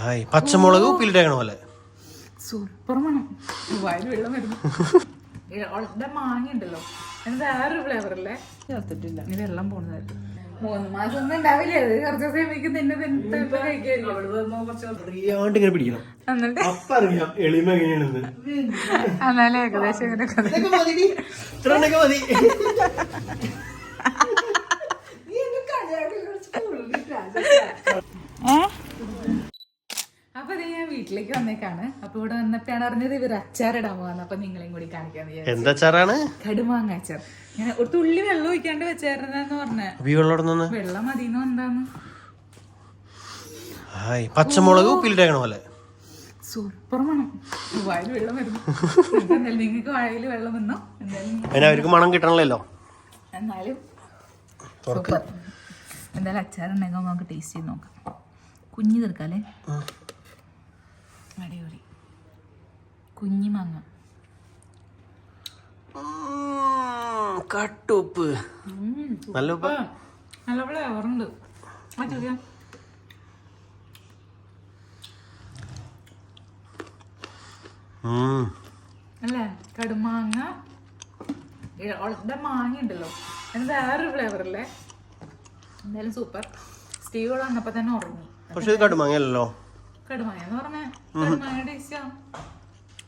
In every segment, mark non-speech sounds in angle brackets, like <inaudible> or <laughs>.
Hi. പച്ചമുളക് ഉപ്പിലിട്ടേക്കണ പോലെ super മണം വായിൽ വെള്ളം വരുന്നു. മാങ്ങ ഉണ്ടല്ലോ. വേറൊരു ഫ്ലേവർ അല്ലേ? ചേർത്തിട്ടില്ല ഇനി വെള്ളം പോണതായിട്ട് മൂന്ന് മാസം ഒന്നും ഉണ്ടാവില്ല. അത് കുറച്ച് ദിവസം എനിക്ക് നിന്നെ കഴിക്കായിരിക്കും എന്നാലും ഏകദേശം ഇങ്ങനെ കഥ ഞാൻ വീട്ടിലേക്ക് വന്നേക്കാണ്. അപ്പൊ ഇവിടെ വന്നപ്പോഴാണ് അറിഞ്ഞത് ഇവർ അച്ചാറിടാൻ പോകാന്ന് അപ്പൊ നിങ്ങളെയും കൂടി കാണിക്കാന്ന് എന്താ അച്ചാറാണ്? കടുമാങ്ങ അച്ചാർ. ഞാൻ ഒരു തുള്ളി വെള്ളം ഒഴിക്കാണ്ട് വെച്ചായിരുന്നെന്ന് പറഞ്ഞ. വെള്ളം മതിന്ന് എന്താന്ന്? പച്ചമുളക് ഉപ്പിലിട്ടേക്കണ പോലെ. സൂപ്പർ മണം. വായിൽ വെള്ളം വരുന്നു. എന്തായാലും നിങ്ങൾക്ക് വായിൽ വെള്ളം വന്നോ? എന്തായാലും അവർക്ക് മണം കിട്ടണല്ലോ എന്നാലും എന്തായാലും അച്ചാറുണ്ടെങ്കിൽ നമുക്ക് ടേസ്റ്റ് ചെയ്ത് നോക്കാം. കുഞ്ഞി തീർക്കാല്ലേ അടിപൊളി കുഞ്ഞി മാങ്ങ. കട്ടുപ്പ്. നല്ല ഉപ്പ്? നല്ല ഫ്ലേവറുണ്ട് ആ ചോദിക്കാം. അല്ലേ? കടുമാങ്ങ അവളുടെ മാങ്ങ ഉണ്ടല്ലോ. അതിന് വേറൊരു ഫ്ലേവർ അല്ലേ? എന്തായാലും സൂപ്പർ സ്റ്റീവ് ഇവിടെ തന്നെ ഉറങ്ങി. പക്ഷെ ഇത് കടുമാങ്ങയല്ലോ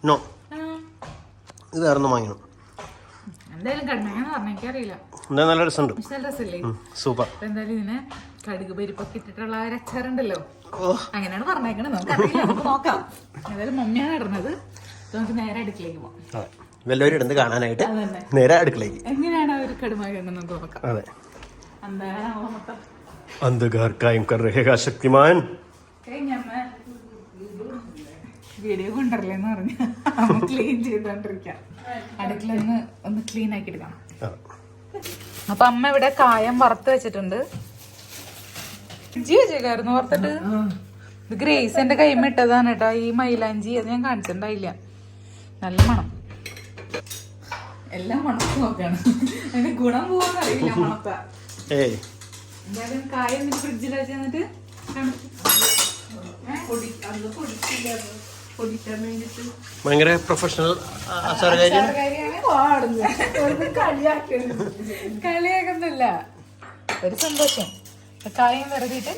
നോ ഇത് എന്തായാലും നല്ല രസമുണ്ട്. സൂപ്പർ എന്തായാലും ഇതിനെ കടുക് ഇട്ടിട്ടുള്ള നമുക്ക് നമുക്ക് നേരെ അടുക്കളേക്ക് കാണാനായിട്ട് നേരെ എങ്ങനെയാണ് അതെ. അന്ധകാർക്കായും ശക്തിമാൻ കഴിഞ്ഞമ്മ വീഡിയോ കൊണ്ടുവരില്ലെന്ന് പറഞ്ഞു. ക്ലീൻ ചെയ്തോണ്ടിരിക്കാം. അടുക്കള ഒന്ന് ഒന്ന് ക്ലീൻ ആക്കി എടുക്കാം അപ്പൊ അമ്മ ഇവിടെ കായം വറുത്ത് വെച്ചിട്ടുണ്ട്. ഇഞ്ചി വെച്ചേക്കായിരുന്നു വറുത്തിട്ട്? ഇത് ഗ്രേസ് എന്റെ കൈമ ഇട്ടതാണ് കേട്ടോ. ഈ മൈലാഞ്ചി അത് ഞാൻ കാണിച്ചിട്ടുണ്ടായില്ല. നല്ല മണം. എല്ലാം മണത്ത് നോക്കാണ്. അതിന് ഗുണം പോവാന്ന് അറിയില്ല മണത്ത. ഏയ്. എന്തായാലും കായം ഫ്രിഡ്ജിൽ വെച്ച് ഭയങ്കര പ്രൊഫഷണൽ കളിയാക്കുന്നില്ല. ഒരു സന്തോഷം. കായം വെറുതെ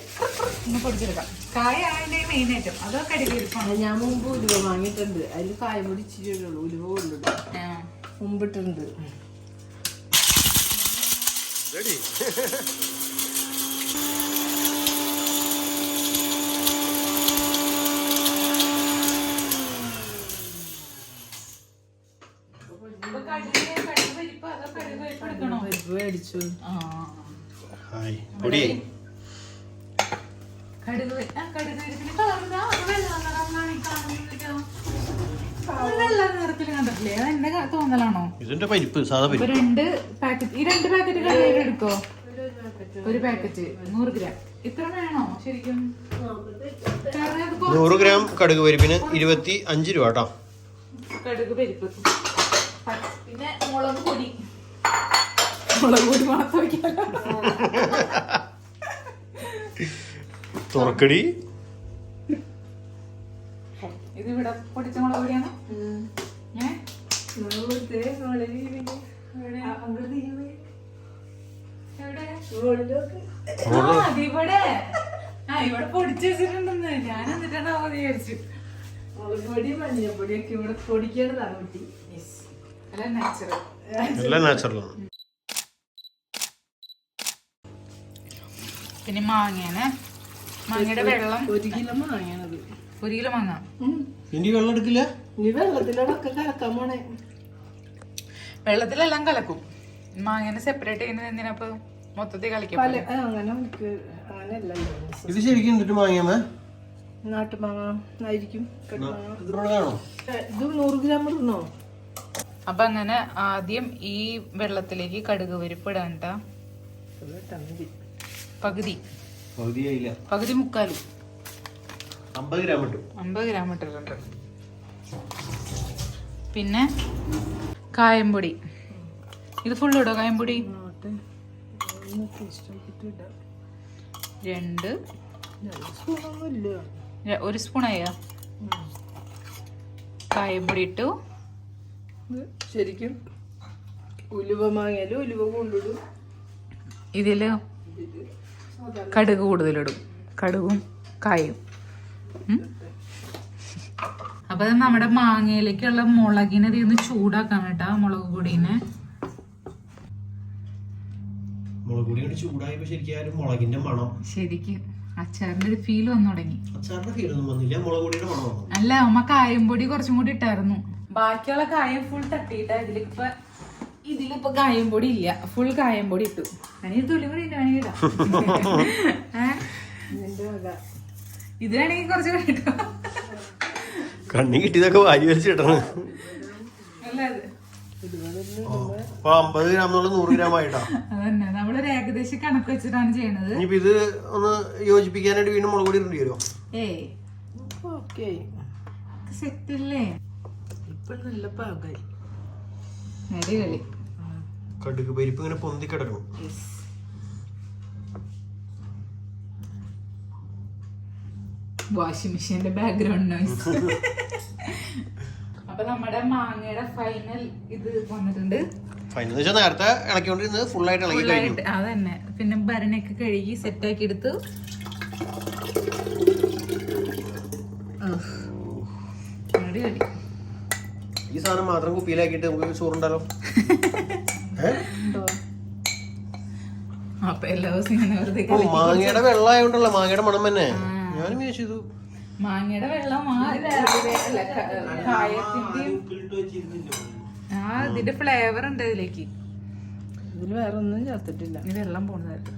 ഒന്ന് പൊടിച്ചെടുക്കാം. കായ മെയിൻ ഐറ്റം അതൊക്കെ അടിപൊളി ഞാൻ മുമ്പ് ഉലുവ വാങ്ങിയിട്ടുണ്ട്. അതിൽ കായം പൊടിച്ചിട്ടുള്ളൂ ഉലുവ കൊണ്ടുണ്ട് മുമ്പിട്ടുണ്ട്. പരിപ്പ് <laughs> മേടിച്ചു ഹായ് പൊടി കടുക് വെ- ആ, കടുക് പരിപ്പിന് colour ഇതാ, അത് വെള്ള നിറമാണ് ഈ കാണുന്നതിലോ. അത് വെള്ള നിറത്തിൽ കണ്ടിട്ടില്ലേ? അത് എന്റെ ക- തോന്നലാണോ? ഇതിന്റെ പരിപ്പ് സാധാ പരിപ്പ്. രണ്ട് പാക്കറ്റ് ഈ രണ്ട് പാക്കറ്റ് കടുക് എടുക്കോ? ഒരു പാക്കറ്റ് നൂറ് ഗ്രാം. ഇത്ര വേണോ ശരിക്കും? നൂറ് ഗ്രാം കടുക് പരിപ്പിന് ഇരുപത്തി അഞ്ച് രൂപ കേട്ടോ. കടുക് പരിപ്പ്. പിന്നെ മുളക് പൊടി. മുളക് കൂടി മണത്ത് വയ്ക്കാലോ തുറക്കടി. ഇത് ഇവിടെ പൊടിച്ച മുളക് പൊടിയാണ്? എവിടെ? ആ, ഇവിടെ. പൊടിച്ച് വെച്ചിട്ടുണ്ടെന്ന്. ഞാൻ എന്നിട്ടാണ് വിചാരിച്ചു. മുളകുപൊടി മഞ്ഞപ്പൊടിയൊക്കെ ഇവിടെ പൊടിക്കേണ്ടതാണ് കുട്ടി. അല്ല നാച്ചുറൽ എല്ലാം നാച്ചുറലാണ് പിന്നെ മാങ്ങയാണ്. മാങ്ങയുടെ വെള്ളം. ഒരു കിലോ മാങ്ങയാണത്. ഒരു കിലോ മാങ്ങ. ഇനി വെള്ളം എടുക്കില്ല? നീ വെള്ളത്തിലൊക്കെ കലക്കാൻ പോണേ. വെള്ളത്തിലെല്ലാം കലക്കും. മാങ്ങനെ സെപ്പറേറ്റ് ചെയ്യുന്നത് എന്തിനാ മൊത്തത്തിൽ കളിക്കും ഇത്. ശരിക്കും എന്നിട്ട് മാങ്ങ നാട്ടുമാങ്ങ ആയിരിക്കും ഇത് നൂറ് ഗ്രാം ഇടണോ അപ്പൊ അങ്ങനെ ആദ്യം ഈ വെള്ളത്തിലേക്ക് കടുക് പരിപ്പ് ഇടാൻ. പകുതി. പകുതിയായില്ല. പകുതി മുക്കാലും. അമ്പത് ഗ്രാം ഇട്ടു. അമ്പത് ഗ്രാം ഇട്ടിട്ടുണ്ട്. പിന്നെ കായംപൊടി. ഇത് ഫുള്ള് ഇടോ കായംപൊടി? രണ്ട്. ഒരു സ്പൂൺ അയ്യ കായപ്പൊടി ഇട്ടു. ഇത് ശരിക്കും ഉലുവ മാങ്ങിയാലും ഉലുവ കൊണ്ടിടും. ഇതിൽ. കടുക് കൂടുതലിടും. കടുകും കായും. അപ്പൊ നമ്മുടെ മാങ്ങയിലേക്കുള്ള മുളകിനെ തീർന്ന് ഒന്ന് ചൂടാക്കാൻ കേട്ടാ മുളക് പൊടീനെ. മുളക് പൊടി കൊണ്ട് ചൂടായപ്പോ ശരിക്കും മുളകിന്റെ മണം. ശരിക്കും അച്ചാറിന്റെ ഒരു ഫീൽ വന്നു തുടങ്ങി. അച്ചാറിന്റെ ഫീലൊന്നും വന്നില്ല മുളക് പൊടിയുടെ മണം വന്നു. അല്ല അമ്മ കായം പൊടി കുറച്ചും കൂടി ഇട്ടായിരുന്നു. ബാക്കിയുള്ള കായം ഫുൾ തട്ടിയിട്ടാ ഇതിലിപ്പോ ഇതിലിപ്പോ കായം പൊടി ഇല്ല. ഫുൾ കായം പൊടി ഇട്ടു. അതിന് തുള്ളി കൂടി ഇട്ട് വേണമെങ്കിൽ ഇടാം ഏ? ഇതിന്റെ വക ഇത് വേണമെങ്കിൽ കുറച്ച് കണ്ണി കിട്ടിയതൊക്കെ വാരി വലിച്ചിട്ടാണ് അപ്പൊ അമ്പത് ഗ്രാം നൂറ് ഗ്രാം ആയിട്ടാ. അതന്നെ. നമ്മളൊരു ഏകദേശം കണക്ക് വെച്ചിട്ടാണ് ചെയ്യണത്. ഇനിയിപ്പോ ഇത് ഒന്ന് യോജിപ്പിക്കാനായിട്ട് വീണ്ടും മുളക് പൊടി ഇടേണ്ടി വരുമോ? ഏയ് ഓക്കെ. സെറ്റ് അല്ലേ ഇപ്പൊ നല്ല പാകായി. അടിപൊളി. കടുക് പരിപ്പ് ഇങ്ങനെ പൊന്തി കിടക്കണം. വാഷിംഗ് മെഷീന്റെ ബാക്ക്ഗ്രൗണ്ട് നോയ്സ് അപ്പൊ നമ്മുടെ മാങ്ങയുടെ ഫൈനൽ ഇത് വന്നിട്ടുണ്ട്. ഫൈനൽ വെച്ചാൽ നേരത്തെ ഇളക്കിക്കൊണ്ടിരുന്നത് ഫുൾ ആയിട്ട് ഇളക്കി കഴിഞ്ഞു. അതന്നെ. പിന്നെ ഭരണയൊക്കെ കഴുകി സെറ്റ് ആക്കി എടുത്തു. ഈ സാധനം മാത്രം കുപ്പിയിലാക്കിയിട്ട് നമുക്ക് ചോറുണ്ടല്ലോ <laughs> മാങ്ങയുടെ വെള്ളം ആയതുകൊണ്ടല്ല മാങ്ങയുടെ മണം തന്നെ ഞാനും വിചാരിച്ചു ഇത് മാങ്ങയുടെ വെള്ളം ആ ഇതിന്റെ ഫ്ലേവർ ഉണ്ട് ഇതിലേക്ക്. ഇതിൽ വേറെ ഒന്നും ചേർത്തിട്ടില്ല. ഈ വെള്ളം പോണതായിട്ട്.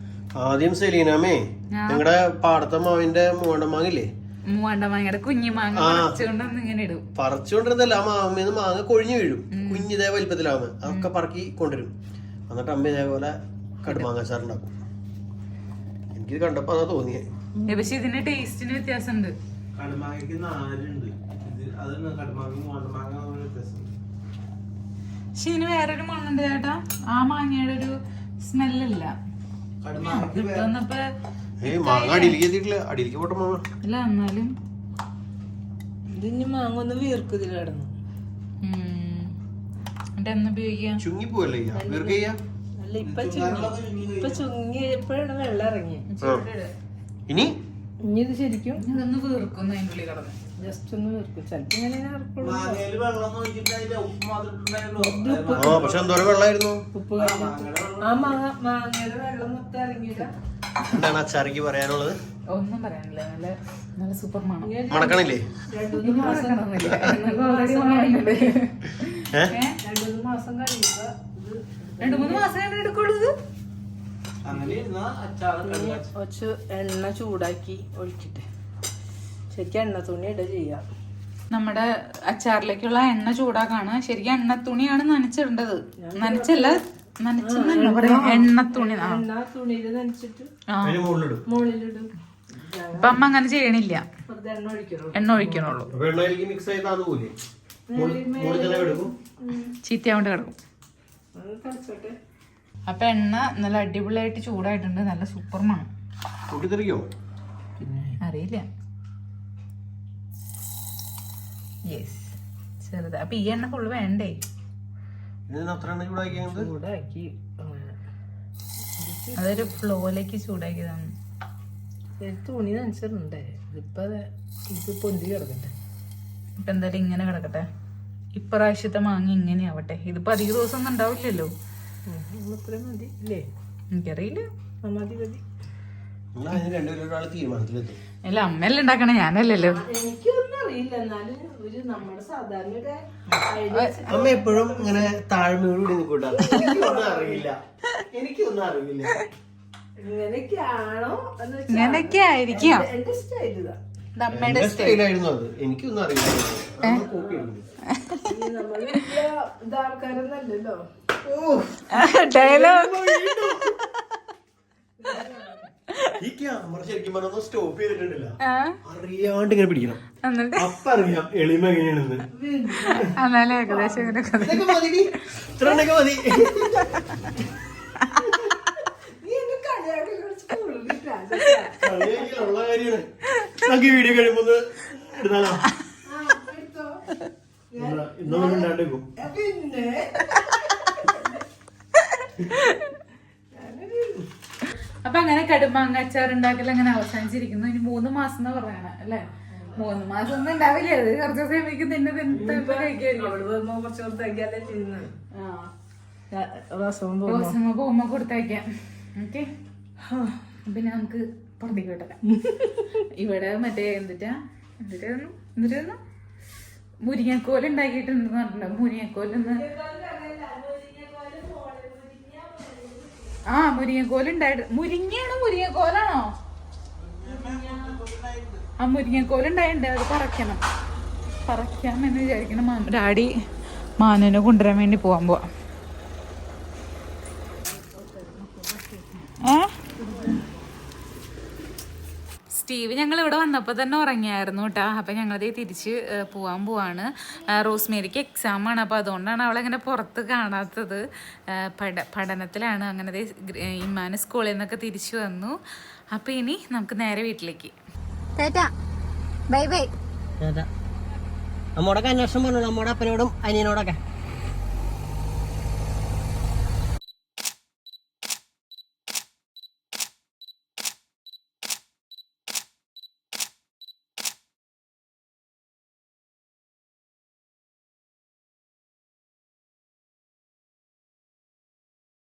ആദ്യം സെലീനാമേ ഞങ്ങളുടെ പാടത്തെ മാവിന്റെ മൂവണ്ട മാങ്ങില്ലേ മൂവാണ്ട മാങ്ങയുടെ കുഞ്ഞു മാങ്ങ പറിച്ചുകൊണ്ടൊന്ന് ഇങ്ങനെ ഇടും. പറിച്ചുകൊണ്ടിരുന്നല്ല ആ മാമേന്ന് മാങ്ങ കൊഴിഞ്ഞു വീഴും. കുഞ്ഞിതേ വലിപ്പത്തിലാവുമ്പോ അതൊക്കെ പറക്കി കൊണ്ടുവരും. എന്നിട്ട് അമ്മ ഇതേപോലെ കടുമാങ്ങാച്ചാറുണ്ടാക്കും എനിക്കിത് കണ്ടപ്പോ അതാ തോന്നിയത് പക്ഷെ ഇതിന്റെ ടേസ്റ്റിന് വ്യത്യാസമുണ്ട്. കടുമാങ്ങയ്ക്ക് നാലുണ്ട് ഇത് അതാണ് കടുമാങ്ങ മൂവണ്ടമാങ്ങ വ്യത്യാസം പക്ഷെ ഇതിന് വേറൊരു മണ്ണുണ്ട് ചേട്ടാ. ആ മാങ്ങയുടെ ഒരു സ്മെല്ലല്ല കടുമാങ്ങ ഏയ് മാങ്ങ അടിയിലേക്ക് എത്തിയിട്ടില്ല. അടിയിലേക്ക് പോട്ടെ മാങ്ങ. അല്ല എന്നാലും. ഇതിന് മാങ്ങ ഒന്ന് വീർക്കും ഇതിൽ കിടന്നു. ഉം. എന്നിട്ട് എന്ന് ഉപയോഗിക്കാം? ചുങ്ങി പോവല്ലേ ചെയ്യാ വീർക്ക ചെയ്യാ? അല്ല ഇപ്പൊ ചുങ്ങി. ഇപ്പൊ ചുങ്ങിയപ്പോഴാണ് വെള്ളം ഇറങ്ങിയത്. ഇനി? ഇനി ഇത് ശരിക്കും ഇതൊന്ന് വീർക്കുന്നു അതിന്റെ ഉള്ളിൽ കിടന്ന്. ജസ്റ്റ് ഒന്ന് ഇങ്ങനെ ഇറക്കുള്ളൂ. പക്ഷെ എന്തോരം വെള്ളമായിരുന്നു ഉപ്പ് കഴിഞ്ഞിട്ട്. ആ മാങ്ങ മാങ്ങയുടെ വെള്ളം മൊത്തം ഇറങ്ങിയില്ല. എന്താണ് അച്ചാറിക്ക് പറയാനുള്ളത്? ഒന്നും പറയാനില്ല. നല്ല നല്ല സൂപ്പർ മണം. മണക്കണില്ലേ? രണ്ടു മൂന്ന് മാസം ഓൾറെഡി മണമുണ്ട് ഏഹ് രണ്ടു മൂന്ന് മാസം കഴിയുമ്പോ ഇത് രണ്ടു മൂന്ന് മാസം കഴിഞ്ഞ് എടുക്കുള്ളൂ ഇത്? അങ്ങനെ എണ്ണ ചൂടാക്കി ഒഴിക്കട്ടെ. ശരിക്കും എണ്ണ തുണി ഇട ചെയ്യാം. നമ്മുടെ അച്ചാറിലേക്കുള്ള എണ്ണ ചൂടാക്കാണ്. ശരിക്കും എണ്ണ തുണിയാണ് നനച്ചിടേണ്ടത് നനച്ചല്ല നനച്ചെന്നല്ല പറയാ. എണ്ണ തുണി എണ്ണ തുണിയിൽ നനച്ചിട്ട് മുകളിലിടും. അമ്മ അങ്ങനെ ചെയ്യണില്ല. എണ്ണ ഒഴിക്കണോ എണ്ണ ഒഴിക്കണുള്ളൂ. ചീത്തയാവേണ്ടി കിടക്കും. അപ്പൊ എണ്ണ നല്ല അടിപൊളിയായിട്ട് ചൂടായിട്ടുണ്ട്. നല്ല സൂപ്പർ മണം. അറിയില്ല. യെസ് ചെറുത്. അപ്പൊ ഈ എണ്ണ ഫുള്ള് വേണ്ടേ? ചൂടാക്കി. അതൊരു ഫ്ലോയിലേക്ക് ചൂടാക്കിയതാണ്. തുണി നനച്ചിട്ടുണ്ടേ. ഇതിപ്പോ അത് ഇത് പൊന്തി കിടക്കട്ടെ. ഇപ്പൊ എന്തായാലും ഇങ്ങനെ കിടക്കട്ടെ. ഇപ്രാവശ്യത്തെ മാങ്ങ ഇങ്ങനെ ആവട്ടെ ഇതിപ്പോ അധിക ദിവസം ഒന്നും ഉണ്ടാവില്ലല്ലോ എനിക്കറിയില്ല. അല്ല അമ്മയല്ലേ ഉണ്ടാക്കണേ? ഞാനല്ലല്ലോ. അറിയില്ല എന്നാലും ഒരു നമ്മുടെ സാധാരണ ഒരു അമ്മ എപ്പോഴും ഇങ്ങനെ താഴ്മയോടുകൂടി നിൽക്കൂട്ടാ? എനിക്കൊന്നും അറിയില്ല. എനിക്കൊന്നും അറിയില്ല. ഇങ്ങനെയൊക്കെയാണോ എന്ന് വെച്ചാ ഇങ്ങനെയൊക്കെ ആയിരിക്കാം എന്റെ സ്റ്റൈൽ ഇതാ. ഇത് അമ്മയുടെ എന്റെ സ്റ്റൈലായിരുന്നു അത്. എനിക്കൊന്നും അറിയില്ല. അമ്മ കോപ്പി എടുക്കുന്നു. ഈ നമ്മൾ വലിയ ഇതാൾക്കാരൊന്നല്ലല്ലോ. ഡയലോഗ് ഈ ക്യാമറ ശരിക്കും പറഞ്ഞ സ്റ്റോപ്പ് ചെയ്തിട്ടുണ്ടല്ല. അറിയാണ്ട് ഇങ്ങനെ പിടിക്കണം. അപ്പൊ അറിയാം എളിമ എങ്ങനെയാണെന്ന്. എന്നാലും ഏകദേശം ഇങ്ങനെ മതി. ഇത്ര മതി. കളിയാക്കിയുള്ള കാര്യമാണ്. നമുക്ക് വീഡിയോ കഴിയുമ്പോ എടുത്താലോ? ഇന്ന- ഇന്നൊന്നും മിണ്ടാണ്ടിരിക്കും പിന്നെ? അപ്പൊ അങ്ങനെ കടുമാങ്ങ അച്ചാർ ഉണ്ടാക്കൽ അങ്ങനെ അവസാനിച്ചിരിക്കുന്നു. ഇനി മൂന്ന് മാസം എന്ന് പറയണ അല്ലെ? മൂന്ന് മാസം ഒന്നും ഉണ്ടാവില്ല. അത് കുറച്ച് ദിവസം റോസമ്മ പോകുമ്പോ. കൊടുത്തയക്കാം. ഓക്കെ? പിന്നെ നമുക്ക് പുറത്തേക്ക് വിട്ടേക്കാം ഇവിടെ മറ്റേ എന്തിട്ടാ? എന്തിട്ടായിരുന്നു എന്തിട്ടായിരുന്നു മുരിങ്ങക്കോൽ ഉണ്ടാക്കിയിട്ടുണ്ടെന്ന് പറഞ്ഞിട്ടുണ്ടോ? മുരിങ്ങക്കോലിന്ന് ആ മുരിങ്ങക്കോൽ ഉണ്ടായിട്ട് മുരിങ്ങയാണോ മുരിങ്ങക്കോലാണോ? ആ മുരിങ്ങക്കോൽ ഉണ്ടായിട്ടുണ്ട് അത് പറയ്ക്കണം പറക്കാം എന്ന് വിചാരിക്കണം ഡാഡി മാനുവിനെ കൊണ്ടുവരാൻ വേണ്ടി പോവാൻ പോവാ. ഏ? സ്റ്റീവ് ഞങ്ങൾ ഇവിടെ വന്നപ്പോൾ തന്നെ ഉറങ്ങിയായിരുന്നു കേട്ടോ. അപ്പം ഞങ്ങളതേ തിരിച്ച് പോകാൻ പോവാൻ പോവാണ്. റോസ്മേരിക്ക് എക്സാമാണ് ആണ്. അപ്പോൾ അതുകൊണ്ടാണ് അവളങ്ങനെ പുറത്ത് കാണാത്തത്. പഠ പഠനത്തിലാണ്. അങ്ങനെ ദേ ഗ്ര- ഏ, ഇമ്മാന് സ്കൂളിൽ നിന്നൊക്കെ തിരിച്ചു വന്നു. അപ്പോൾ ഇനി നമുക്ക് നേരെ വീട്ടിലേക്ക്. Bye bye. അന്വേഷണം പറഞ്ഞു നമ്മുടെ അപ്പനോടും അനിയനോടൊക്കെ.